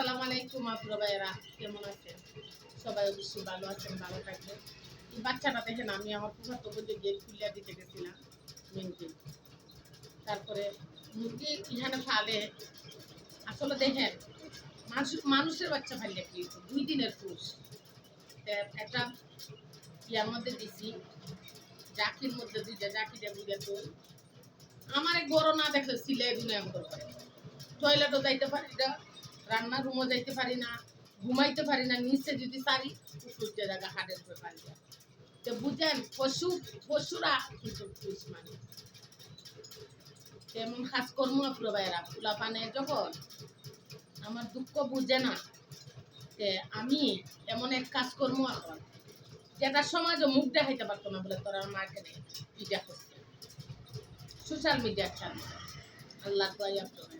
আসসালামু আলাইকুম আপুরা ভাইয়েরা, কেমন আছেন? সবাই অবশ্যই ভালো আছেন, ভালো থাকবেন। এই বাচ্চাটা দেখেন, আমি আমার ফুফাতো বলে গেট খুলিয়া দিতে গেছিলাম মেন গেট তারপরে মুরগি এখানে ফালে। আসলে দেখেন, মানুষ মানুষের বাচ্চা ফাইলে কি? দুই দিনের পুষ একটা ইয়ার মধ্যে দিছি, জাকির মধ্যে দুইটা জাকিটা দুইটা তোল আমার বড় না দেখলে সিলাই দুনিয়া করে টয়লেটও যাইতে পারি না রান্নার রুমও যাইতে পারি না, ঘুমাইতে পারি না, নিচে যদি সারি সূর্য জায়গা হাটের পারি তো বুঝেন, পশু, পশুরা কিন্তু পুষ মানে তেমন কাজ কর্ম পুরো বাইরা ফুলা পানে যখন আমার দুঃখ বুঝে না যে আমি এমন এক কাজ কর্ম এখন, যেটা সমাজও মুখ দেখাইতে পারতো না বলে তোরা মার্কেটে পিজা করছে সোশ্যাল মিডিয়ার সামনে আল্লাহ আপনার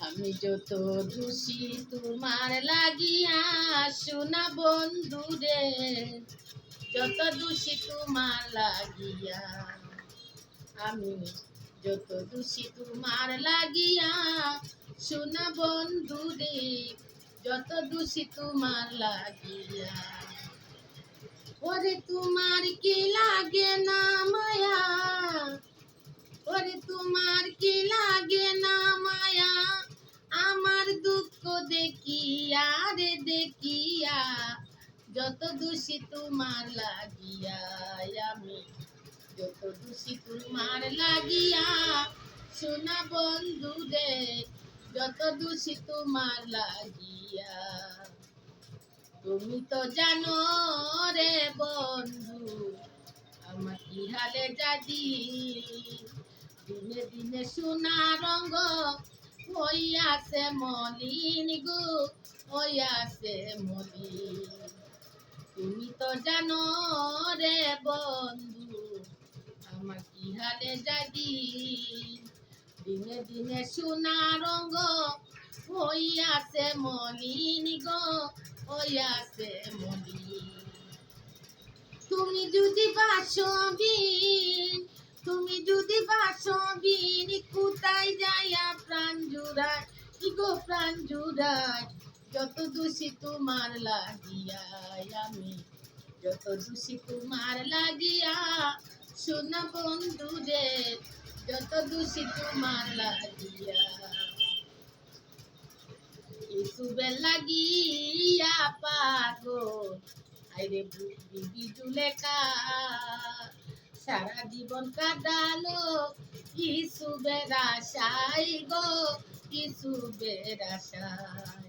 আমি যত খুশি তোমার লাগিয়া শোনা বন্ধু রে, যত দোষী তোমার লাগিয়া, আমি যত দোষী তোমার লাগিয়া শোনা বন্ধু রে, যত দোষী তোমার লাগিয়া। ওরে তোমার কি লাগে না মায়া? আমার দুঃখ দেখিয়া রে দেখিয়া, যত দোষী তোমার লাগিয়া আমি, যত দোষী তোমার লাগিয়া, সোনা বন্ধু রে, যত দোষী তোমার লাগিয়া। তুমি তো জানো রে বন্ধু, আমার কি হালে জাদি দিনে দিনে সোনা রঙ্গ হইয়াছে মলিন গো, হইয়াছে তুমি তো জানো রে বন্ধু, আমার কি হালে জাদি দিনে দিনে সোনা রঙ্গ হইয়াছে মলিন গো, হইয়াছে মলিন। তুমি যদি বাসবিন তুমি যদি প্রাণ জুড়ায় প্রাণ জুড়ায়, যত দোষী তোমার লাগিয়া আমি। যত দোষী তোমার লাগিয়া শোনা বন্ধু রে যত দোষী তোমার লাগিয়া। ইসুবে লাগিয়া পাগল, আইরে সারা জীবন কাটালো ইসুবের আশাই গো ইসুবের আশাই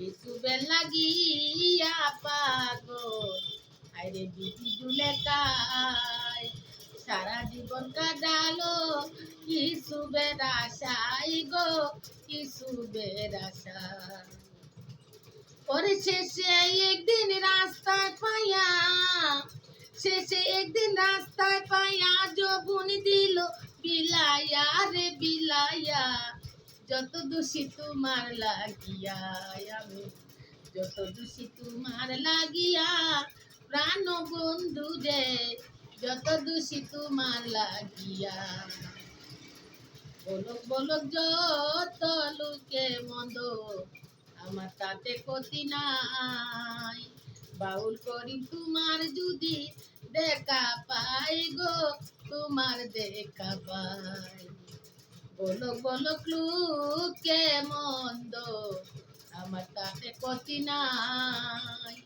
ইসুবের লাগিয়া পাগল আইরে বিবি জুলেকায় সারা জীবন কাটালো ইসুবের আশাই গো ইসুবের আশাই পরে শেষে একদিন রাস্তায় পাইয়া শেষে একদিন রাস্তায় পাইয়া জবুনি দিল বিলাইয়া রে বিলাইয়া যত দোষী তোমার লাগিয়া যত দোষী তোমার লাগিয়া প্রাণ বন্ধু রে যত দোষী তোমার লাগিয়া। বলক বলক যত লোকে মন্দ, আমার তাতে ক্ষতি নাই। বাউল করি তোমার যদি দেখা পাই গো, তোমার দেখা পাই। বলো বলো লোকে মন্দ আমার তাতে ক্ষতি নাই।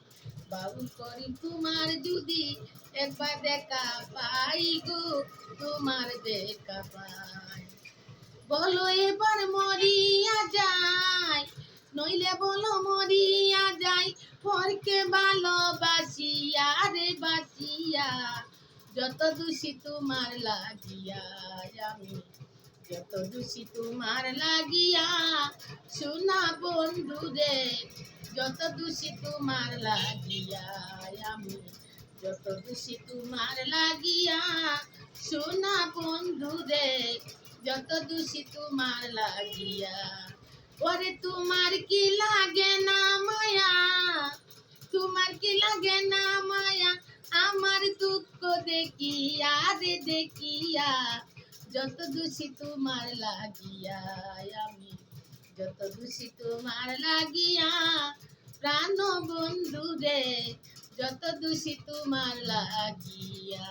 বাউল করি তোমার যদি একবার দেখা পাই গো, তোমার দেখা পাই। বলো এবার মরিয়া যায় নইলে বলো মরিয়া যাই পরকে ভালোবাসিয়া রে বাসিয়া যত দোষী তোমার লাগিয়া আমি। যত দোষী তোমার লাগিয়া শোনা বন্ধু রে যত দোষী তোমার লাগিয়া, আমি যত দোষী তোমার লাগিয়া শোনা বন্ধু রে যত দোষী তোমার লাগিয়া। ওরে তোমার কি লাগে না মায়া? তোমার কি লাগে না মায়া? আমার দুঃখ দেখিয়া রে দেখিয়া যত দোষী তোমার লাগিয়া আমি, যত দোষী তোমার লাগিয়া প্রাণ বন্ধু রে, যত দোষী তোমার লাগিয়া।